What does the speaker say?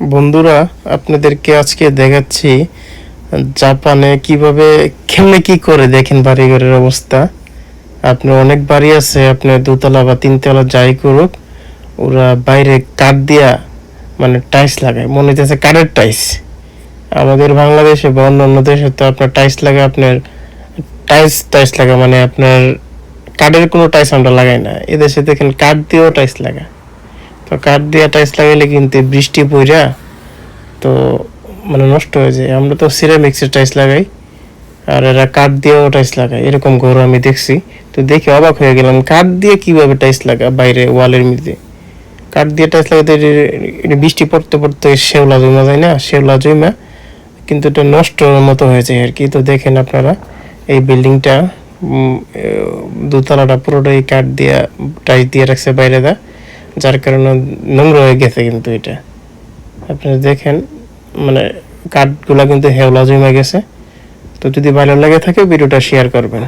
বন্ধুরা, আপনাদেরকে আজকে দেখাচ্ছি জাপানে কীভাবে কেমনে কি করে দেখেন বাড়িঘরের অবস্থা। আপনার অনেক বাড়ি আছে, আপনার দোতলা বা তিনতলা যাই করুক, ওরা বাইরে কাঠ দিয়া মানে টাইলস লাগায়, মনে হইতেছে কাঠের টাইলস। আমাদের বাংলাদেশে বা অন্যান্য দেশে তো আপনার টাইলস লাগে, আপনার টাইলস টাইলস লাগা মানে আপনার কাঠের কোনো টাইলস আমরা লাগাই না। এদেশে দেখেন কাঠ দিয়েও টাইলস লাগা। তো কাঠ দিয়ে টাইলস লাগাইলে কিন্তু বৃষ্টি পইরা তো মানে নষ্ট হয়ে যায়। আমরা তো সিরামিক্সের টাইলস লাগাই আর এরা কাঠ দিয়েও টাইলস লাগায়। এরকম ঘর আমি দেখছি। তো দেখে অবাক হয়ে গেলাম, কাঠ দিয়ে কীভাবে টাইলস লাগা বাইরে ওয়ালের মধ্যে? কাঠ দিয়ে টাইলস লাগাতে বৃষ্টি পড়তে পড়তে শেওলা জমা যায় না? শেওলা জমা, কিন্তু এটা নষ্ট মতো হয়েছে আর কি। তো দেখেন আপনারা, এই বিল্ডিংটা দোতলাটা পুরোটাই কাঠ দিয়ে টাইস দিয়ে রাখছে বাইরে দা যার কারণে নোংরা হয়ে গেছে কিন্তু এটা। আপনি দেখেন মানে কাঠগুলা কিন্তু হেওলা জমে গেছে। তো যদি ভালো লাগে থাকে, ভিডিওটা শেয়ার করবেন।